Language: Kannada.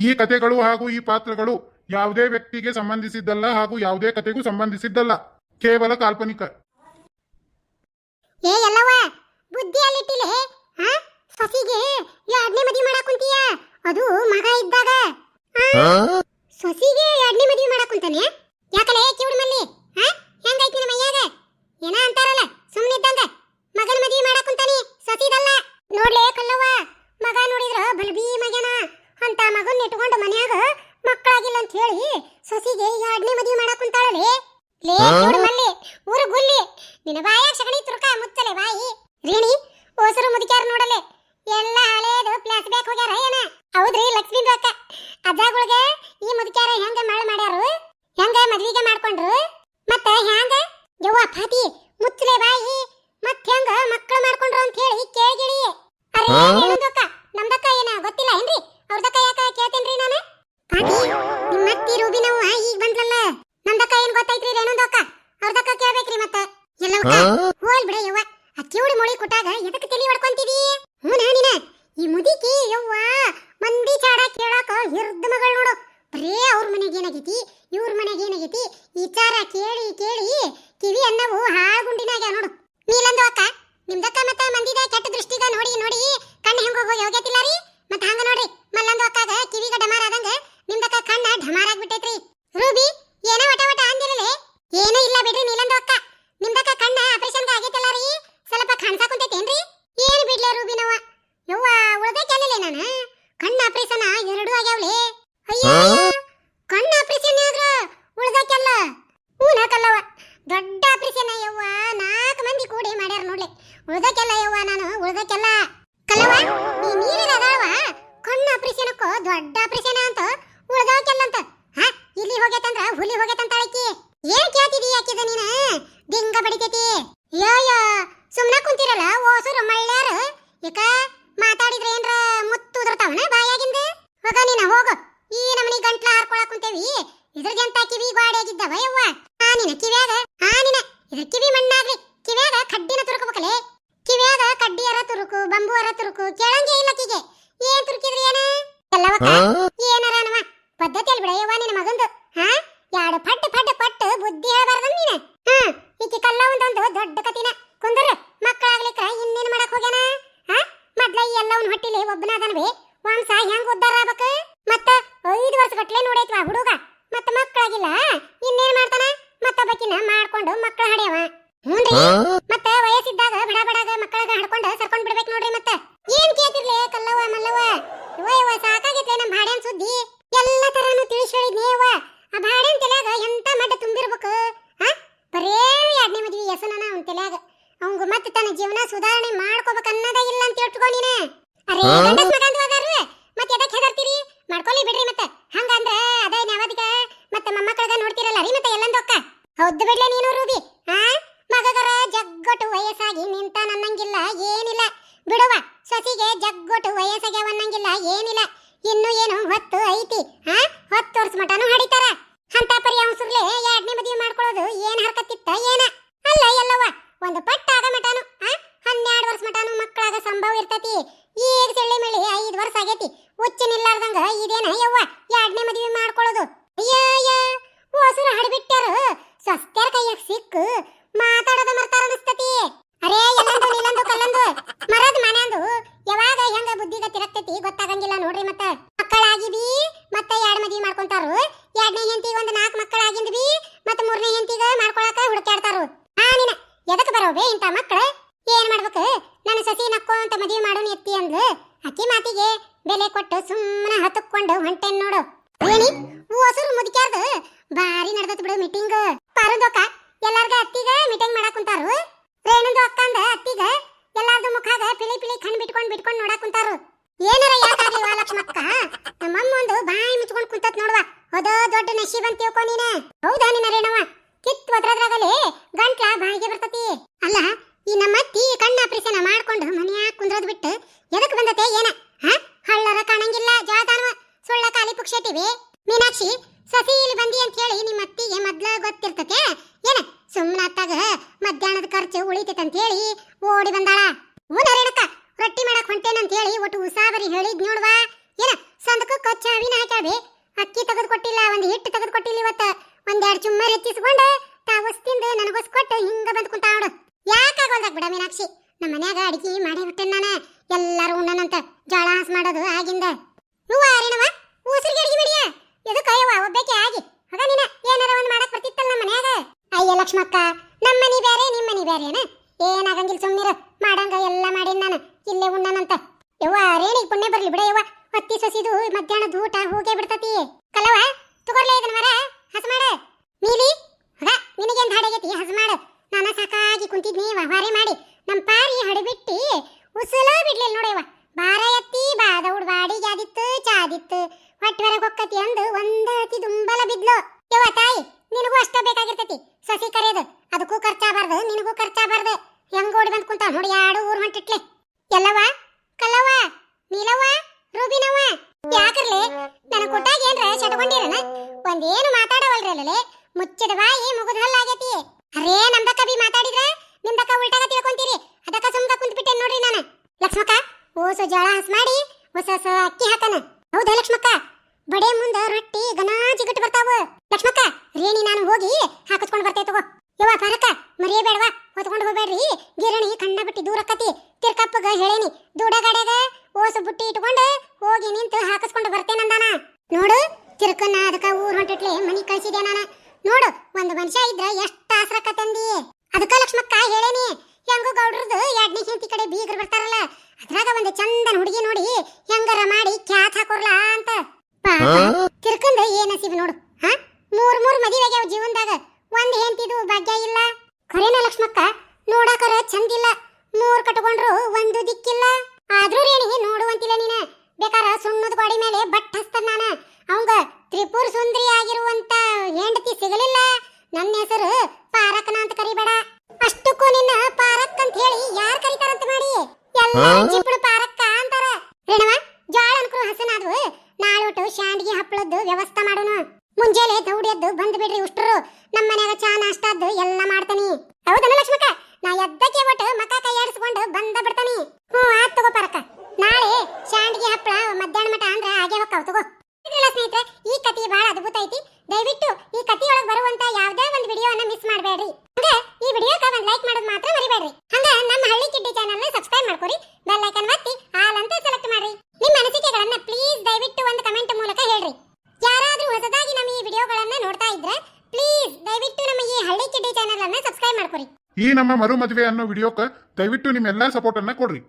ಈ ಕಥೆಗಳು ಹಾಗೂ ಈ ಪಾತ್ರಗಳು ಯಾವುದೇ ವ್ಯಕ್ತಿಗೆ ಸಂಬಂಧಿಸಿದ್ದಲ್ಲ ಹಾಗೂ ಯಾವುದೇ ಕಥೆಗೂ ಸಂಬಂಧಿಸಿದ್ದಲ್ಲ. ಕೇವಲ ಕಾಲ್ಪನಿಕ. ಏ ಎಲ್ಲವ ಬುದ್ಧಿ ಅಲ್ಲಿಟ್ಟಿಲೆ ಹಾ? ಸೊಸಿಗೆ ಎರಡನೇ ಮದುವೆ ಮಾಡಕ್ ಕುಂತೀಯ? ಅದು ಮಗ ಇದ್ದಾಗ? ಸೊಸಿಗೆ ಎರಡನೇ ಮದುವೆ ಮಾಡಕ್ ಯಾಕಲೇ ಯಾಕಲೆ ಕಿವಿಡ್ ಮಲ್ಲಿ ಹಾ ಹೆಂಗೈತಿ ನಿನ್ನ ಮೈಯಾಗ ಏನ ಅಂತಾರಲ್ಲ ಸುಮ್ಮನೆ ಇದ್ದಂಗ ಮಗನ ಮದುವೆ ಮಾಡಕ್ ಕುಂತಾನಿ ಸೊಸಿದಲ್ಲ ನೋಡ್ಲೆ ಕಲ್ಲವ್ವ ಮಗ ನೋಡಿದ್ರ ಬಲ್ಬಿ ಮಗನ ಅಂತ ಮಗನ್ ಇಟ್ಕೊಂಡು ಮನ್ಯಾಗ ಮಕ್ಕಳಾಗಿಲ್ಲ ಅಂತ ಹೇಳಿ ಸೊಸಿಗೆ ಎರಡನೇ ಮದುವೆ ಮಾಡಕ್ ಕುಂತಾಳಲೆ ಲೇ ಕಿವಿಡ್ ಮಲ್ಲಿ ಊರು ಗುಲ್ಲಿ ನಿನ್ನ ಬಾಯ ಸಗಣಿ ತುರ್ಕ ಮುಚ್ಚಲೆ ಬಾಯಿ. ರೇಣಿ ಓಸರು ಮುದುಕ್ಯಾರ ನೋಡಲೆ. ಎಲ್ಲ ಹಳೇದು ಫ್ಲಾಶ್ ಬ್ಯಾಕ್ ಹೋಗ್ಯಾರ ಏನ? ಹೌದ್ರಿ ಲಕ್ಷ್ಮೀ ಅಕ್ಕ ಅಜ್ಜಗಳಿಗೆ ಈ ಮುದುಕ್ಯಾರ ಹೆಂಗ ಮಳ ಮಾಡ್ಯಾರು? ಹೆಂಗ ಮದ್ವಿಗೆ ಮಾಡ್ಕೊಂಡ್ರು? ಮತ್ತ ಹೆಂಗ ಯವ್ವ ಫಾತಿ huh? ನೋಡ್ಲೆ. ಉಳ್ದಕ್ಕೆಲ್ಲ ಯವ್ವ ನಾನು, ಉಳ್ದಕ್ಕೆಲ್ಲ ಕಲವ ನೀ ನೀರಿನ ಅದಾವ ಕಣ್ಣ ಆಪರೇಷನ್ಕ್ಕೋ ದೊಡ್ಡ ಆಪರೇಷನ ಅಂತ? ಉಳ್ದಕ್ಕೆಲ್ಲ ಅಂತ ಹಾ? ಇಲ್ಲಿ ಹೋಗೈತಂದ್ರ ಹುಲಿ ಹೋಗೈತಂತ ಆಕಿ. ಏನ್ ಕೇಳ್ತಿದಿ ಆಕಿದ ನೀನ? ದಿಂಗ ಬಡಿತೈತಿ. ಯೋ ಯೋ ಸುಮ್ನ ಕುಂತಿರಲ್ಲ, ಓಸರು ಮಳ್ಳ್ಯಾರ? ಯಾಕ ಬಂಬುವರ ತುರುಕು ಕೇಳಂಗೆ ಇಲ್ಲ ಕಿಗೆ ಏನ್ ತುರುಕಿದ್ರಿ ಏನ? ಎಲ್ಲವಕ್ಕ ಏನಾರ ನವ ಪದ್ಧತಿ ಬಿಡ ಯವ್ವ ನಿನ್ನ ಮಗಂದು. ಹಾ? ಯಾಡು ಪಟ್ ಪಡ್ಡ ಪಟ್ಟ ಬುದ್ಧಿ ಹೇಳಬಾರ್ದ ನೀನ? ಹಾ? ಈಕಿ ಕಲ್ಲ ಒಂದೊಂದು ದೊಡ್ಡ ಕತಿನ ಕುಂದ್ರ ಮಕ್ಕಳಾಗ್ಲಿಕ್ಕ ಇನ್ನೇನ್ ಮಾಡಕ್ ಹೋಗ್ಯಾನ? ಹಾ? ಮೊದ್ಲ ಈ ಎಲ್ಲವನ್ ಹೊಟ್ಟಿಲಿ ಒಬ್ಬನಾದನವೇ ನೀನೆ? ಅರೇ ಗಂಡಸ್ ಮಗ ಅಂತ ಮತ್ತೆ ಎದಕ್ ಹೆದರ್ತೀರಿ? ಮಾಡ್ಕೊಳ್ಳಿ ಬಿಡ್ರಿ ಮತ್ತೆ. ಹಂಗಂದ್ರ ಅದೇ ನವದಿಗ ಮತ್ತೆ ಮೊಮ್ಮಕ್ಕಳಗ ನೋಡ್ತಿರಲ್ಲ ರೀ ಮತ್ತೆ ಎಲ್ಲಂದೊಕ್ಕ ಹೌದು ಬಿಡ್ಲೆ ನೀನು ರೂಬಿ. ಹಾ ಮಗಗರ ಜಗ್ಗೊಟ್ಟು ವಯಸ್ಸಾಗಿ ನಿಂತ ನನ್ನಂಗಿಲ್ಲ ಏನಿಲ್ಲ. ಬಿಡುವ ಸೊಸಿಗೆ ಜಗ್ಗೊಟ್ಟು ವಯಸ್ಸಾಗ್ಯಾವನ್ನಂಗಿಲ್ಲ ಏನಿಲ್ಲ ಇನ್ನು ಏನು ಹೊತ್ತು ಐತಿ ಹಾ ಹತ್ತು ವರ್ಷ ಮಟನು ಹಡಿತಾರ ಅಂತ ಪರಿ ಅವಸರ್ಲೆ ಎರಡನೇ ಮದುವೆ ಮಾಡ್ಕೊಳ್ಳೋದು ಏನ್ ಹರ್ಕತ್ತಿತ್ತ ಏನ ಅಲ್ಲ ಎಲ್ಲವ್ವ ಒಂದು ಪಟ್ಟ ಆಗ ಮಟನು ಆ ಹನ್ನೆರಡು ವರ್ಷ ಮಟನು ಮಕ್ಕಳಾಗ ಸಂಭವ ಇರ್ತತಿ ಈಗ ಸೆಳ್ಳೆ ಮೇಳಿ, ಐದು ವರ್ಷ ಆಗೈತಿ. ಹುಚ್ಚನಿಲ್ಲಾರ್ದಂಗ ಇದೇನ? ಯವ್ವ, ಎರಡನೇ ಮದುವೆ ಮಾಡ್ಕೊಳ್ಳೋದು. ಅಯ್ಯಯ್ಯ ಓಸುರು ಹಡಿಬಿಟ್ಟಾರ ಸ್ವಸ್ತ್ಯಾರ ಕೈಯಾಗ ಸಿಕ್ಕು. ಮಾತಾಡೋದ ಮರ್ತಾರ ಅನಿಸ್ತತಿ. ಅರೇ, ಎಲ್ಲಂದು ನಿಲ್ಲಂದು ಕಲ್ಲಂದು. ಮರದ ಮನೆಂದು. ಯಾವಾಗ ಹೆಂಗ ಬುದ್ಧಿಗ ತಿರಗ್ತೈತಿ ಗೊತ್ತಾಗಂಗಿಲ್ಲ ನೋಡ್ರಿ ಮತ್ತ. ಮಾತಿಗೆ ಬೆಲೆ ಕೊಟ್ಟು ಸುಮ್ಮನೆ ಹತ್ತುಕೊಂಡು ಹೊಂಟೇನ್ ನೋಡು. ಏನಿ ಹೊಸರು ಮುದುಕ್ಯಾರ್ದು ಬಾರಿ ನಡೆದತ್ ಬಿಡು ಮೀಟಿಂಗ್ ಪಾರುದೊಕ್ಕ ಎಲ್ಲಾರ್ಗ ಅತ್ತಿಗ ಮೀಟಿಂಗ್ ಮಾಡಕ್ ಕುಂತಾರು. ರೇಣುದು ಅಕ್ಕಂದ ಅತ್ತಿಗ ಎಲ್ಲಾರ್ದು ಮುಖಾಗ ಪಿಳಿ ಪಿಳಿ ಕಣ್ ಬಿಟ್ಕೊಂಡ್ ಬಿಟ್ಕೊಂಡ್ ನೋಡಕ್ ಕುಂತಾರು. ಏನಾರ ಯಾಕಾಗ್ಲಿ ವಾ ಲಕ್ಷ್ಮಕ್ಕ ನಮ್ಮಮ್ಮ ಒಂದು ಬಾಯಿ ಮುಚ್ಕೊಂಡ್ ಕುಂತತ್ ನೋಡ್ವಾ. ಅದೋ ದೊಡ್ಡ ನಶೀಬ್ ಅಂತ ತಿಳ್ಕೊ ನೀನೆ. ಹೌದಾ ನಿನ್ನ ರೇಣವ ಕಿತ್ ಒದ್ರದ್ರಾಗಲೇ ಹೇಳ್ತೀವಿ ಮೀನಾಕ್ಷಿ ಸಸಿ ಇಲ್ಲಿ ಬಂದಿ ಅಂತ ಹೇಳಿ ನಿಮ್ಮ ಅತ್ತಿಗೆ ಮೊದ್ಲ ಗೊತ್ತಿರ್ತತೆ ಏನ ಸುಮ್ಮನ ಅತ್ತಾಗ ಮಧ್ಯಾಹ್ನದ ಖರ್ಚು ಉಳಿತೈತೆ ಅಂತ ಹೇಳಿ ಓಡಿ ಬಂದಾಳ ಊನರೇನಕ್ಕ ರೊಟ್ಟಿ ಮಾಡಕ್ ಹೊಂಟೇನಂತ ಹೇಳಿ ಒಟ್ಟು ಉಸಾಬರಿ ಹೇಳಿದ್ ನೋಡ್ವಾ ಏನ ಸಂದಕ ಕೊಚ್ಚ ಅವಿನ ಹಾಕ್ಯಾವೆ ಅಕ್ಕಿ ತೆಗೆದು ಕೊಟ್ಟಿಲ್ಲ ಒಂದು ಹಿಟ್ಟು ತೆಗೆದು ಕೊಟ್ಟಿಲ್ಲ ಇವತ್ತ ಒಂದೆರಡು ಚುಮ್ಮರಿ ಹೆಚ್ಚಿಸ್ಕೊಂಡು ಹೋಗೇ ಬಿಡ್ತತಿ. ಕಲವ ತಗೋರ್ಲೇ ಇದನ್ನ ಮರ ಹಸ ಮಾಡ. ನೀಲಿ ಹಗ ನಿನಗೇನ್ ಹಾಡಾಗೈತಿ? ಹಸ ಮಾಡ. ನಾನ ಸಾಕಾಗಿ ಕುಂತಿದ್ನಿ, ವ್ಯವಹಾರ ಮಾಡಿ. ನಮ್ಮ ಪಾರಿ ಹಡಬಿಟ್ಟಿ, ಉಸಲ ಬಿಡ್ಲಿಲ್ಲ ನೋಡವ್ವ ಬಾರ ಎತ್ತಿ, ಬಾದ ಬಾಡಿಗೆ ಆದಿತ್ತು ಚಾದಿತ್ತು. ಹೊಟ್ಟೆ ಹೊರಗೆ ಹೊಕ್ಕತಿ ಅಂದು ಚಟಕೊಂಡಿರನ ಒಂದೇನು ಮಾತಾಡವಲ್ರಲ್ಲೇ ಮುಚ್ಚಿದ ಬಾಯಿ ಮುಗಿದ ಹಲ್ಲಾಗೈತಿ ಅರೇ ನಮ್ದಕ್ಕ ಬಿ ಮಾತಾಡಿದ್ರ? ನಿಮ್ದಕ್ಕ ಉಲ್ಟಾಗ ತಿಳ್ಕೊಂತೀರಿ. ಅದಕ್ಕ ಸುಮ್ಕ ಕುಂತ್ಬಿಟ್ಟೆ ನೋಡ್ರಿ ನಾನು. ಲಕ್ಷ್ಮಕ್ಕ ಓಸು ಜೋಳ ಹಸ್ ಮಾಡಿ ಹೊಸ ಹೊಸ ಅಕ್ಕಿ ಹಾಕನ. ಹೌದಾ ಲಕ್ಷ್ಮಕ್ಕ? ಬಡೆ ಮುಂದ ರೊಟ್ಟಿ ಗನಾ ಜಿಗಟ್ ಬರ್ತಾವ ಲಕ್ಷ್ಮಕ್ಕ ರೇಣಿ ನಾನು ಹೋಗಿ ಹಾಕಿಸ್ಕೊಂಡ್ ಬರ್ತೇ ತಗೋ ಯವ್ವ ಪಾರಕ್ಕ ಮರಿಯಬೇಡವಾ ಹೊತ್ಕೊಂಡು ಹೋಗ್ಬೇಡ್ರಿ ಗಿರಣಿ ಕಣ್ಣ ಬಿಟ್ಟು ದೂರಕ್ಕತಿ ತಿರ್ಕಪ್ಪಗ ಹೇಳೇನಿ ದೂಡಗಾಡ್ಯಾಗ ಓಸು ಬುಟ್ಟಿ ಇಟ್ಕೊಂಡು ಹೋಗಿ ನಿಂತು ಹಾಕಿಸ್ಕೊಂಡು ಬರ್ತೇನಂದಾನ ನೋಡು ತಿರ್ಕನ್ನ ಅದಕ್ಕ ಮನಿ ಕಳ್ಸಿದೆ ನಾನು? ನೋಡು ಒಂದು ಮನುಷ್ಯ ಇದ್ರ ಎಷ್ಟು ಆಸರಕ ತಂದಿ ಅದಕ್ಕ ಲಕ್ಷ್ಮಕ್ಕ ಹೇಳೇನಿ ಹೆಂಗೋ ಗೌಡ್ರದ್ದು ಎರಡನೇ ಹೆಂಡತಿ ಕಡೆ ಬೀಗರು ಬರ್ತಾರಲ್ಲ ಅದ್ರಾಗ ಒಂದು ಚಂದನ ಹುಡುಗಿ ನೋಡಿ ಹೆಂಗಾರ ಮಾಡಿ ಕ್ಯಾತ್ ಹಾಕೋರ್ಲ ಅಂತ. ಪಾಪ ತಿರ್ಕಂದ ಏನ್ ನಸೀಬ್ ನೋಡು ಹಾ? ಮೂರ್ ಮೂರ್ ಮದಿವೆಗೆ ಆಗ್ಯಾವ ಜೀವನದಾಗ ಒಂದ್ ಹೆಂಡತಿದು ಭಾಗ್ಯ ಇಲ್ಲ. ಖರೇನ ಲಕ್ಷ್ಮಕ್ಕ ನೋಡಾಕರ ಚಂದಿಲ್ಲ ಮೂರ್ ಕಟ್ಕೊಂಡ್ರು ಒಂದು ದಿಕ್ಕಿಲ್ಲ. ಆದ್ರೂ ರೇಣಿ ನೋಡುವಂತಿಲ್ಲ ನೀನ. ಬೇಕಾರ ಸುಣ್ಣದ ಗೋಡಿ ಮೇಲೆ ಬಟ್ ಹಸ್ತದ ನಾನ. ಅವಂಗ ತ್ರಿಪುರ ಸುಂದರಿ ಆಗಿರುವಂತ ಹೆಂಡತಿ ಸಿಗಲಿಲ್ಲ. ನನ್ನ ಹೆಸರು ಪಾರಕನ ಅಂತ ಕರಿಬೇಡ. ಅಷ್ಟಕ್ಕೂ ನಿನ್ನ ಪಾರಕ್ ಅಂತ ಹೇಳಿ ಯಾರ್ ಕರಿತಾರಂತ ಮಾಡಿ? ಎಲ್ಲ ಜಿಪ್ಪಳು ಪಾರಕ್ಕ ಅಂತಾರ. ರೇಣವ ಜಾಳ ಅನ್ಕರು ಹಸನಾದ್ವು. ನಾಳೊಟ್ಟು ಶಾಂಡ್ಗಿ ಹಪ್ಪಳದ್ದು ವ್ಯವಸ್ಥೆ ಮಾಡೋಣ ಮುಂಜಾನೆ ದೌಡಿಯದ್ದು ಬಂದ ಬಂದ್ ಬಿಡ್ರಿ ಉಷ್ಟ್ರು. ನಮ್ಮ ಮನ್ಯಾಗ ಚಾ ನಾಷ್ಟಾದ್ದು ಎಲ್ಲ ಮಾಡ್ತಾನಿ. ಹೌದನ ಲಕ್ಷ್ಮಕ್ಕ? ನಾ ಎದ್ದಕ್ಕೆ ಒಟ್ಟು ಮಕ ಕೈ ಆಡಿಸ್ಕೊಂಡು ಬಂದ ಬಿಡ್ತಾನಿ. ಹ್ಞೂ ಆತ್ ತಗೋ ಪಾರಕ್ಕ. ನಾಳೆ ಶಾಂಡಿಗೆ ಹಪ್ಪಳ ಮಧ್ಯಾಹ್ನ ಮಠ ಅಂದ್ರೆ ಹಾಗೆ ಹೋಗ್ತಾವ ತಗೋ. ಸ್ನೇಹಿತರೆ ಈ ಕಥೆ ಬಹಳ ಅದ್ಭುತ ಐತಿ. ದಯವಿಟ್ಟು ಈ ಕಥೆಯೊಳಗೆ ಬರುವಂತ ಯಾವುದೇ ಒಂದು ವಿಡಿಯೋನ ಮಿಸ್ ಮಾಡಬೇಡ್ರಿ. ಹಂಗೆ ಈ ವಿಡಿಯೋಕ ಒಂದು ಲೈಕ್ ಮಾಡೋದು ಮಾತ್ರ ಮರಿಬೇಡ್ರಿ. ಹಂಗೆ ನಮ್ಮ ಹಳ್ಳಿ ಕಿಡ್ಡಿ ಚಾನಲ್ನ ಸಬ್ಸ್ಕ್ರೈಬ್ ಮಾಡ್ಕೊರಿ. ಬೆಲ್ ಐಕನ್ ಒತ್ತಿ ಆಲ್ ಅಂತ ಸೆಲೆಕ್ಟ್ ಮಾಡ್ರಿ. ನಿಮ್ಮ ಅನಿಸಿಕೆಗಳನ್ನ ಪ್ಲೀಸ್ ದಯವಿಟ್ಟು ಒಂದು ಕಮೆಂಟ್ ಮೂಲಕ ಹೇಳ್ರಿ. ಯಾರಾದರೂ ಹೊಸದಾಗಿ ನಮ್ಮ ಈ ವಿಡಿಯೋಗಳನ್ನ ನೋಡ್ತಾ ಇದ್ರೆ ಪ್ಲೀಸ್ ದಯವಿಟ್ಟು ನಮ್ಮ ಈ ಹಳ್ಳಿ ಕಿಡ್ಡಿ ಚಾನಲ್ ಅನ್ನ ಸಬ್ಸ್ಕ್ರೈಬ್ ಮಾಡ್ಕೊರಿ. ಈ ನಮ್ಮ ಮರು ಮದುವೆ ಅನ್ನೋ ವಿಡಿಯೋಕ್ಕೆ ದಯವಿಟ್ಟು ನಿಮ್ಮೆಲ್ಲ ಸಪೋರ್ಟ್ ಅನ್ನ ಕೊಡ್ರಿ.